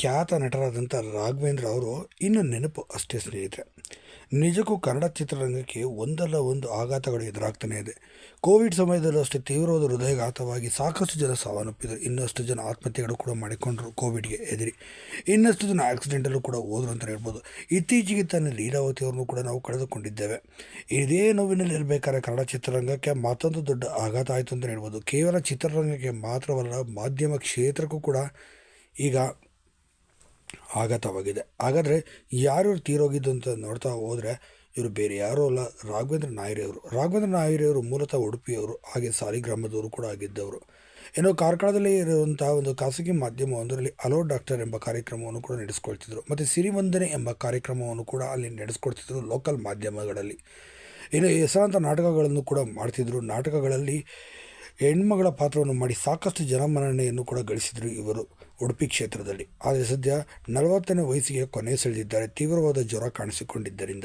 ಖ್ಯಾತ ನಟರಾದಂಥ ರಾಘವೇಂದ್ರ ಅವರು ಇನ್ನು ನೆನಪು ಅಷ್ಟೇ ಸ್ನೇಹಿತರೆ. ನಿಜಕ್ಕೂ ಕನ್ನಡ ಚಿತ್ರರಂಗಕ್ಕೆ ಒಂದಲ್ಲ ಒಂದು ಆಘಾತಗಳು ಎದುರಾಗ್ತಾನೆ ಇದೆ. ಕೋವಿಡ್ ಸಮಯದಲ್ಲೂ ಅಷ್ಟೇ ತೀವ್ರವಾದ ಹೃದಯಘಾತವಾಗಿ ಸಾಕಷ್ಟು ಜನ ಸಾವನ್ನಪ್ಪಿದರು. ಇನ್ನಷ್ಟು ಜನ ಆತ್ಮಹತ್ಯೆಗಳು ಕೂಡ ಮಾಡಿಕೊಂಡ್ರು ಕೋವಿಡ್ಗೆ ಎದುರಿ. ಇನ್ನಷ್ಟು ಜನ ಆಕ್ಸಿಡೆಂಟಲ್ಲೂ ಕೂಡ ಹೋದ್ರು ಅಂತ ಹೇಳ್ಬೋದು. ಇತ್ತೀಚೆಗೆ ತನ್ನ ಲೀಲಾವತಿ ಅವ್ರನ್ನೂ ಕೂಡ ನಾವು ಕಳೆದುಕೊಂಡಿದ್ದೇವೆ. ಇದೇ ನೋವಿನಲ್ಲಿ ಇರಬೇಕಾದ್ರೆ ಕನ್ನಡ ಚಿತ್ರರಂಗಕ್ಕೆ ಮತ್ತೊಂದು ದೊಡ್ಡ ಆಘಾತ ಆಯಿತು ಅಂತ ಹೇಳ್ಬೋದು. ಕೇವಲ ಚಿತ್ರರಂಗಕ್ಕೆ ಮಾತ್ರವಲ್ಲ, ಮಾಧ್ಯಮ ಕ್ಷೇತ್ರಕ್ಕೂ ಕೂಡ ಈಗ ಆಘಾತವಾಗಿದೆ. ಹಾಗಾದರೆ ಯಾರು ತೀರೋಗಿದ್ದು ಅಂತ ನೋಡ್ತಾ ಹೋದರೆ ಇವರು ಬೇರೆ ಯಾರೂ ಅಲ್ಲ, ರಾಘವೇಂದ್ರ ನಾಯರಿಯವರು ರಾಘವೇಂದ್ರ ನಾಯರಿಯವರು ಮೂಲತಃ ಉಡುಪಿಯವರು, ಹಾಗೆ ಸಾಲಿಗ್ರಾಮದವರು ಕೂಡ ಆಗಿದ್ದವರು. ಏನೋ ಕಾರ್ಕಳದಲ್ಲಿ ಇರುವಂಥ ಒಂದು ಖಾಸಗಿ ಮಾಧ್ಯಮವೊಂದರಲ್ಲಿ ಅಲೋ ಡಾಕ್ಟರ್ ಎಂಬ ಕಾರ್ಯಕ್ರಮವನ್ನು ಕೂಡ ನಡೆಸ್ಕೊಳ್ತಿದ್ರು. ಮತ್ತು ಸಿರಿವಂದನೆ ಎಂಬ ಕಾರ್ಯಕ್ರಮವನ್ನು ಕೂಡ ಅಲ್ಲಿ ನಡೆಸ್ಕೊಡ್ತಿದ್ರು ಲೋಕಲ್ ಮಾಧ್ಯಮಗಳಲ್ಲಿ. ಇನ್ನು ಹೆಸರಾಂತ ನಾಟಕಗಳನ್ನು ಕೂಡ ಮಾಡ್ತಿದ್ರು. ನಾಟಕಗಳಲ್ಲಿ ಹೆಣ್ಮಗಳ ಪಾತ್ರವನ್ನು ಮಾಡಿ ಸಾಕಷ್ಟು ಜನಮನ್ನಣೆಯನ್ನು ಕೂಡ ಗಳಿಸಿದರು ಇವರು ಉಡುಪಿ ಕ್ಷೇತ್ರದಲ್ಲಿ. ಆದರೆ ಸದ್ಯ ನಲವತ್ತನೇ ವಯಸ್ಸಿಗೆ ಕೊನೆ ಸೆಳೆದಿದ್ದಾರೆ. ತೀವ್ರವಾದ ಜ್ವರ ಕಾಣಿಸಿಕೊಂಡಿದ್ದರಿಂದ